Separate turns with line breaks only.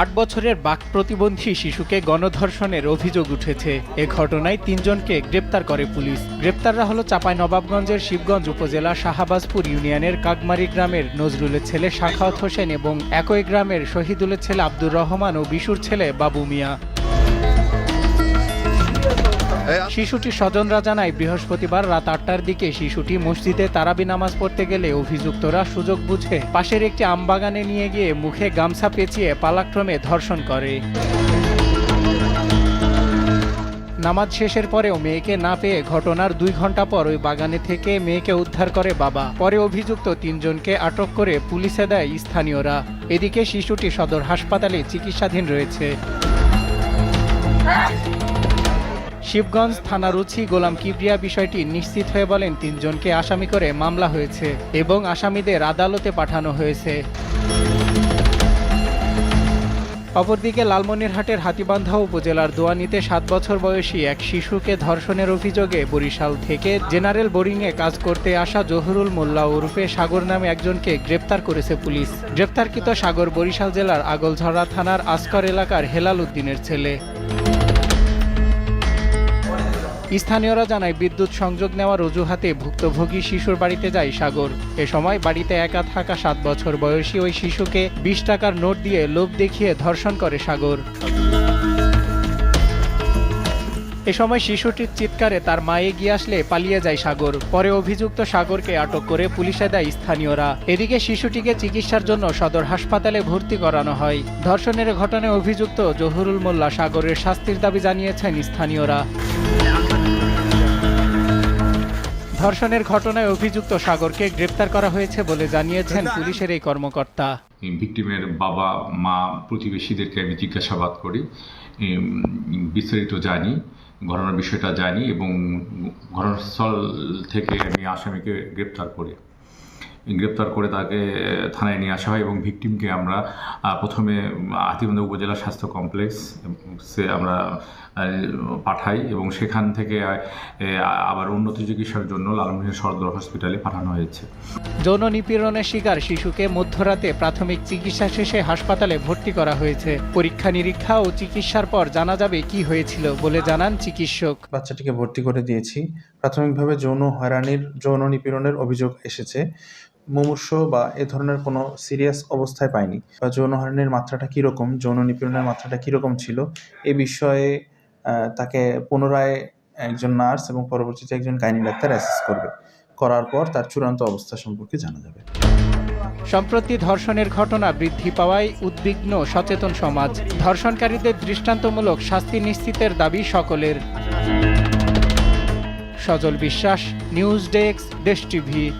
আট বছরের বাক প্রতিবন্ধী শিশুকে গণধর্ষণের অভিযোগ উঠেছে। এ ঘটনায় তিনজনকে গ্রেপ্তার করে পুলিশ। গ্রেপ্তাররা হলো চাপাই নবাবগঞ্জের শিবগঞ্জ উপজেলা শাহাবাজপুর ইউনিয়নের কাকমারি গ্রামের নজরুলের ছেলে শাখাওত হোসেন এবং একই গ্রামের শহীদুলের ছেলে আব্দুর রহমান ও বিশুর ছেলে বাবু মিয়া। শিশুটির স্বজনরা জানায়, বৃহস্পতিবার রাত আটটার দিকে শিশুটি মসজিদে তারাবি নামাজ পড়তে গেলে অভিযুক্তরা সুযোগ বুঝে পাশের একটি আমবাগানে নিয়ে গিয়ে মুখে গামছা পেঁচিয়ে পালাক্রমে ধর্ষণ করে। নামাজ শেষের পরেও মেয়েকে না পেয়ে ঘটনার দুই ঘণ্টা পর ওই বাগানে থেকে মেয়েকে উদ্ধার করে বাবা। পরে অভিযুক্ত তিনজনকে আটক করে পুলিশে দেয় স্থানীয়রা। এদিকে শিশুটি সদর হাসপাতালে চিকিৎসাধীন রয়েছে। শিবগঞ্জ থানার উচি গোলাম কিবরিয়া বিষয়টি নিশ্চিত হয়ে বলেন, তিনজনকে আসামি করে মামলা হয়েছে এবং আসামিদের আদালতে পাঠানো হয়েছে। অপরদিকে লালমনিরহাটের হাতিবান্ধা উপজেলার দোয়ানিতে সাত বছর বয়সী এক শিশুকে ধর্ষণের অভিযোগে বরিশাল থেকে জেনারেল বোরিংয়ে কাজ করতে আসা জহুরুল মোল্লা ওরফে সাগর নামে একজনকে গ্রেপ্তার করেছে পুলিশ। গ্রেপ্তারকৃত সাগর বরিশাল জেলার আগলঝরা থানার আসকর এলাকার হেলাল উদ্দিনের ছেলে। স্থানীয়রা জানায় বিদ্যুৎ সংযোগ নেওয়ার অজুহাতে ভুক্তভোগী শিশুর বাড়িতে যায় সাগর। এ সময় বাড়িতে একা থাকা সাত বছর বয়সী ওই শিশুকে বিশ টাকার নোট দিয়ে লোভ দেখিয়ে ধর্ষণ করে সাগর। এ সময় শিশুটির চিৎকারে তার মা এগিয়ে আসলে পালিয়ে যায় সাগর। পরে অভিযুক্ত সাগরকে আটক করে পুলিশে দেয় স্থানীয়রা। এদিকে শিশুটিকে চিকিৎসার জন্য সদর হাসপাতালে ভর্তি করানো হয়। ধর্ষণের ঘটনায় অভিযুক্ত জহুরুল মোল্লা সাগরের শাস্তির দাবি জানিয়েছেন স্থানীয়রা। ধর্ষণের ঘটনায় অভিযুক্ত সাগরকে গ্রেপ্তার করা হয়েছে বলে জানিয়েছেন পুলিশের এই কর্মকর্তা।
ভিকটিমের বাবা, মা প্রতিবেশীদেরকে আমি জিজ্ঞাসাবাদ করি। বিস্তারিত জানি। ঘটনার বিষয়টা জানি এবং ঘটনাস্থল থেকে আমি আসামিকে গ্রেপ্তার করি। গ্রেপ্তার করে তাকে থানায় নিয়ে আসা হয় এবং ভিকটিমকে আমরা প্রথমে হাতিবান্ধা উপজেলা স্বাস্থ্য কমপ্লেক্স সে আমরা পাঠাই এবং সেখান থেকে আবার উন্নত চিকিৎসার জন্য লালমনিরহাট সদর হসপিটালে পাঠানো হয়েছে।
যৌন নিপীড়নের শিকার শিশুকে মধ্যরাতে প্রাথমিক চিকিৎসা শেষে হাসপাতালে ভর্তি করা হয়েছে। পরীক্ষা নিরীক্ষা ও চিকিৎসার পর জানা যাবে কি হয়েছিল বলে জানান চিকিৎসক।
বাচ্চাটিকে ভর্তি করে দিয়েছি। প্রাথমিকভাবে যৌন হয়রানির যৌন নিপীড়নের অভিযোগ এসেছে। মুমূর্ষ বা এ ধরনের কোনো সিরিয়াস অবস্থায় পাইনি। বা যৌন হয়রানির মাত্রাটা কীরকম, যৌন নিপীড়নের মাত্রাটা কীরকম ছিল, এ বিষয়ে তাকে পুনরায় একজন নার্স এবং পরবর্তীতে একজন গাইনি ডাক্তার অ্যাসেস করবে। করার পর তার চূড়ান্ত অবস্থা সম্পর্কে জানা যাবে।
সম্প্রতি ধর্ষণের ঘটনা বৃদ্ধি পাওয়ায় উদ্বিগ্ন সচেতন সমাজ। ধর্ষণকারীদের দৃষ্টান্তমূলক শাস্তি নিশ্চিতের দাবি সকলের। সজল বিশ্বাস, নিউজ ডেস্ক, দেশ টিভি।